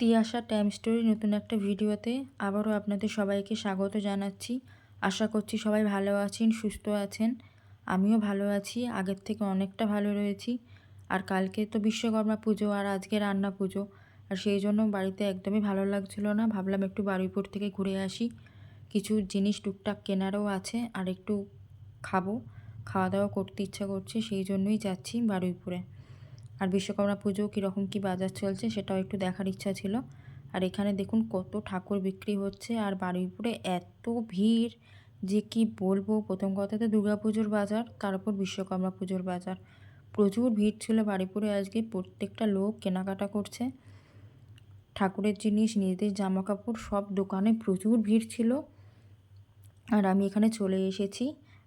Tiyasha time story নতুন একটা ভিডিওতে আবারও আপনাদের সবাইকে স্বাগত জানাচ্ছি। আশা করছি সবাই ভালো আছেন, সুস্থ আছেন। আমিও ভালো আছি, আগের থেকে অনেকটা ভালো রয়েছি। আর কালকে তো বিশ্বকর্মা পুজো আর আজকে রান্না পুজো। আর সেই জন্য বাড়িতে একদমই ভালো লাগছিল না, ভাবলাম একটু বারুইপুর থেকে ঘুরে আসি। কিছু জিনিস টুকটাক কেনারও আছে, আর একটু খাব। খাওয়া দাওয়া করতে ইচ্ছা করছে, সেই জন্যই যাচ্ছি বারুইপুরে। আর বিশ্বকর্মা পুজো কীরকম কী বাজার চলছে সেটাও একটু দেখার ইচ্ছা ছিল। আর এখানে দেখুন কত ঠাকুর বিক্রি হচ্ছে আর বারুইপুরে এত ভিড় যে কি বলব? প্রথম কথা তো পুজোর বাজার তারপর বিশ্বকর্মা পুজোর বাজার। প্রচুর ভিড় ছিল বারুইপুরে আজকে, প্রত্যেকটা লোক কেনাকাটা করছে। ঠাকুরের জিনিস, নিজেদের জামা কাপড় সব দোকানে প্রচুর ভিড় ছিল। আর আমি এখানে চলে এসেছি।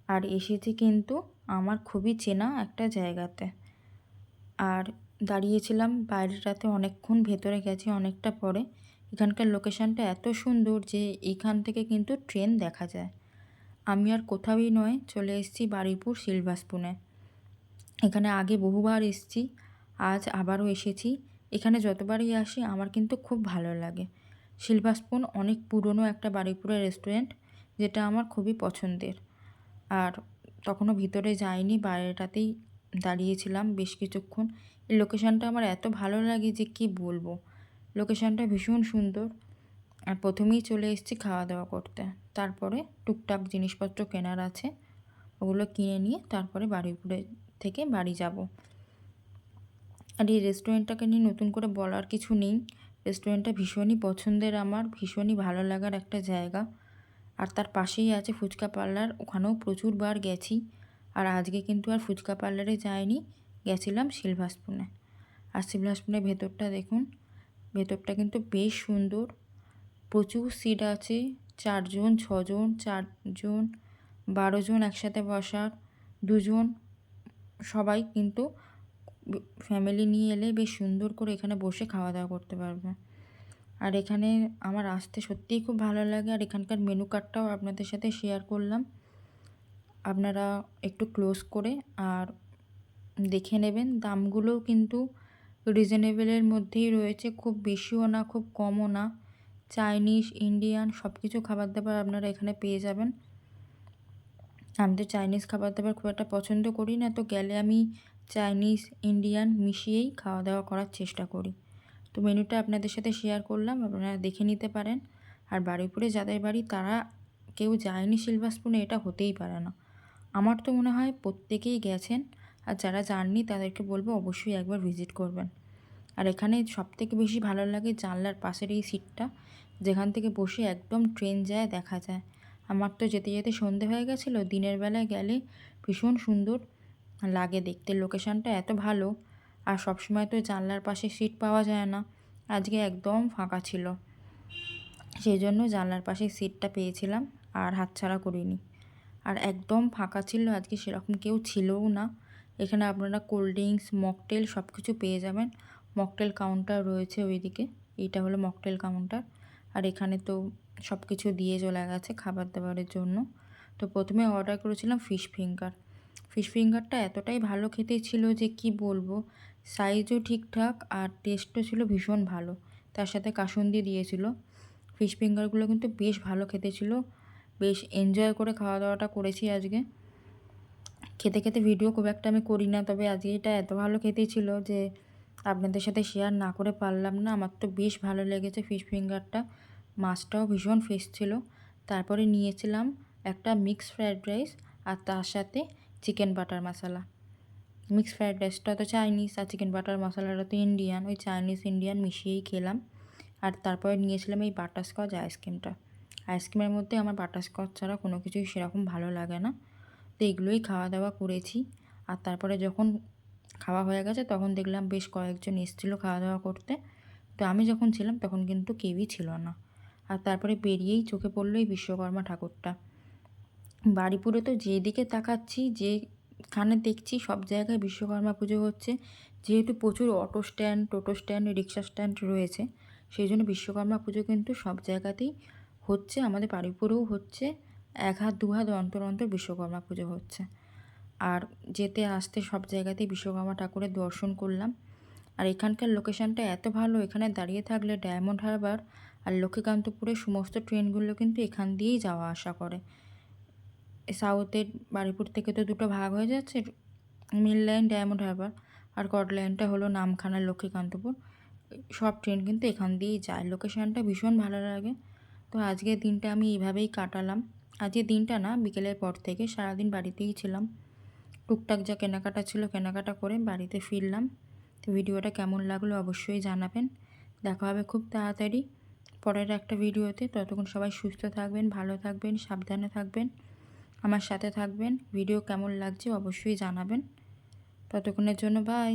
আর এসেছি কিন্তু আমার খুবই চেনা একটা জায়গাতে। আর দাঁড়িয়েছিলাম। বাইরেটাতে অনেকক্ষণ ভেতরে গেছি অনেকটা পরে। এখানকার লোকেশানটা এত সুন্দর যে এইখান থেকে কিন্তু ট্রেন দেখা যায়। আমি আর কোথাওই নয়, চলে এসেছি বারুইপুর সিলভাসপুনে এখানে আগে বহুবার এসেছি, আজ আবারও এসেছি। এখানে যতবারই আসি আমার কিন্তু খুব ভালো লাগে। সিলভাসপুন অনেক পুরনো একটা বারুইপুরের রেস্টুরেন্ট, যেটা আমার খুবই পছন্দের। আর তখনও ভিতরে যাইনি বাইরেটাতেই দাঁড়িয়েছিলাম বেশ কিছুক্ষণ। এই লোকেশানটা আমার এত ভালো লাগে যে কি বলব? লোকেশানটা ভীষণ সুন্দর। আর প্রথমেই চলে এসেছি খাওয়া দাওয়া করতে। তারপরে টুকটাক জিনিসপত্র কেনার আছে। ওগুলো কিনে নিয়ে তারপরে বাড়িপুরে থেকে বাড়ি যাব। আর এই রেস্টুরেন্টটাকে নিয়ে নতুন করে বলার কিছু নেই। রেস্টুরেন্টটা ভীষণই পছন্দের আমার, ভীষণই ভালো লাগার একটা জায়গা। আর তার পাশেই আছে ফুচকা পার্লার। ওখানেও প্রচুরবার গেছি। আর আজকে কিন্তু আর ফুচকা পার্লারে যাইনি, গেছিলাম সিলভাসপুনে আর সিলভাসপুনের ভেতরটা দেখুন, ভেতরটা কিন্তু বেশ সুন্দর। প্রচুর সিট আছে, চারজন, ছজন, চারজন বারো জন একসাথে বসার, দুজন, সবাই কিন্তু ফ্যামিলি নিয়ে এলে বেশ সুন্দর করে এখানে বসে খাওয়া দাওয়া করতে পারবে। আর এখানে আমার আসতে সত্যিই খুব ভালো লাগে, আর এখানকার মেনু কার্ডটাও আপনাদের সাথে শেয়ার করলাম। আপনারা একটু ক্লোজ করে আর দেখে নেবেন। দামগুলোও কিন্তু রিজনেবেলের মধ্যেই রয়েছে। খুব বেশিও না, খুব কমও না। চাইনিজ ইন্ডিয়ান সব কিছু খাবার দাবার আপনারা এখানে পেয়ে যাবেন। আমি তো চাইনিজ খাবার দাবার খুব একটা পছন্দ করি না, তো গেলে আমি চাইনিজ ইন্ডিয়ান মিশিয়েই খাওয়া দাওয়া করার চেষ্টা করি। তো মেনুটা আপনাদের সাথে শেয়ার করলাম, আপনারা দেখে নিতে পারেন। আর বাড়িপুরে যাদের বাড়ি, তারা কেউ যায়নি সিলভার স্পুনে এটা হতেই পারে না। আমার তো মনে হয় প্রত্যেকেই গেছেন আর যারা যাননি তাদেরকে বলব অবশ্যই একবার ভিজিট করবেন। আর এখানে সবথেকে বেশি ভালো লাগে জানলার পাশের এই সিটটা, যেখান থেকে বসে একদম ট্রেন যায়, দেখা যায়। আমার তো যেতে যেতে সন্ধে হয়ে গেছিল, দিনের বেলায় গেলে ভীষণ সুন্দর লাগে দেখতে। লোকেশানটা এত ভালো আর সবসময় তো জানলার পাশে সিট পাওয়া যায় না, আজকে একদম ফাঁকা ছিল। সেই জন্য জানলার পাশে সিটটা পেয়েছিলাম আর হাতছাড়া করিনি। আর একদম ফাঁকা ছিল আজকে সেরকম কেউ ছিলও না। এখানে আপনারা কোল্ড ড্রিঙ্কস মকটেল সব কিছু পেয়ে যাবেন। মকটেল কাউন্টার রয়েছে ওইদিকে, এইটা হলো মকটেল কাউন্টার আর এখানে তো সব কিছু দিয়ে চলে গেছে খাবার দাবারের জন্য। তো প্রথমে অর্ডার করেছিলাম ফিশ ফিঙ্গার ফিশ ফিঙ্গারটা এতটাই ভালো খেতে ছিল যে কি বলব সাইজও ঠিকঠাক আর টেস্টও ছিল ভীষণ ভালো। তার সাথে কাসুন্দি দিয়েছিল। ফিশ ফিঙ্গারগুলো কিন্তু বেশ ভালো খেতে ছিল। বেশ এনজয় করে খাওয়া দাওয়াটা করেছি আজকে। খেতে খেতে ভিডিও খুব একটা আমি করি না, তবে আজকে এটা এত ভালো খেতে ছিল যে আপনাদের সাথে শেয়ার না করে পারলাম না। আমার তো বেশ ভালো লেগেছে ফিশ ফিঙ্গারটা মাছটাও ভীষণ ফ্রেশ ছিল। তারপরে নিয়েছিলাম একটা মিক্স ফ্রায়েড রাইস আর তার সাথে chicken butter masala mix fried রাইসটা তো চাইনিজ আর চিকেন বাটার মশলাটা তো ইন্ডিয়ান ওই চাইনিজ ইন্ডিয়ান মিশিয়েই খেলাম। আর তারপরে নিয়েছিলাম এই বাটারস্কচ আইসক্রিমটা আইসক্রিমের মধ্যে আমার বাটারস্কচ ছাড়া কোনো কিছুই সেরকম ভালো লাগে না। তো এগুলোই খাওয়া দাওয়া করেছি। আর তারপরে যখন খাওয়া হয়ে গেছে তখন দেখলাম বেশ কয়েকজন এসেছিল খাওয়া দাওয়া করতে। তো আমি যখন ছিলাম তখন কিন্তু কেউই ছিল না। আর তারপরে বেরিয়েই চোখে পড়ল এই বিশ্বকর্মা ঠাকুরটা। বাড়িপুরে তো যেদিকে তাকাচ্ছি, যেখানে দেখছি সব জায়গায় বিশ্বকর্মা পুজো হচ্ছে। যেহেতু প্রচুর অটো স্ট্যান্ড, টোটো স্ট্যান্ড, রিক্সা স্ট্যান্ড রয়েছে, সেই জন্য বিশ্বকর্মা পুজো কিন্তু সব জায়গাতেই হচ্ছে, আমাদের বাড়িপুরেও হচ্ছে, এক হাত, দু হাত অন্তর অন্তর বিশ্বকর্মা পুজো হচ্ছে। আর যেতে আসতে সব জায়গাতেই বিশ্বকর্মা ঠাকুরের দর্শন করলাম। আর এখানকার লোকেশানটা এত ভালো, এখানে দাঁড়িয়ে থাকলে ডায়মন্ড হারবার আর লক্ষ্মীকান্তপুরের সমস্ত ট্রেনগুলো কিন্তু এখান দিয়েই যাওয়া আসা করে। সাউথের বারিপুর থেকে তো দুটো ভাগ হয়ে যাচ্ছে মিল লাইন ডায়মন্ড হারবার আর কট লাইনটা হলো নামখানা লক্ষ্মীকান্তপুর। সব ট্রেন কিন্তু এখান দিয়েই যায়। লোকেশানটা ভীষণ ভালো লাগে। তো আজকের দিনটা আমি এইভাবেই কাটালাম। আজকের দিনটা না, বিকেলের পর থেকে সারাদিন বাড়িতেই ছিলাম। টুকটাক যা কেনাকাটা ছিল কেনাকাটা করে বাড়িতে ফিরলাম। তো ভিডিওটা কেমন লাগল অবশ্যই জানাবেন। দেখা হবে খুব তাড়াতাড়ি পরের একটা ভিডিওতে। ততক্ষণ সবাই সুস্থ থাকবেন, ভালো থাকবেন, সাবধানে থাকবেন। আমার সাথে থাকবেন। ভিডিও কেমন লাগছে অবশ্যই জানাবেন। ততক্ষণের জন্য বাই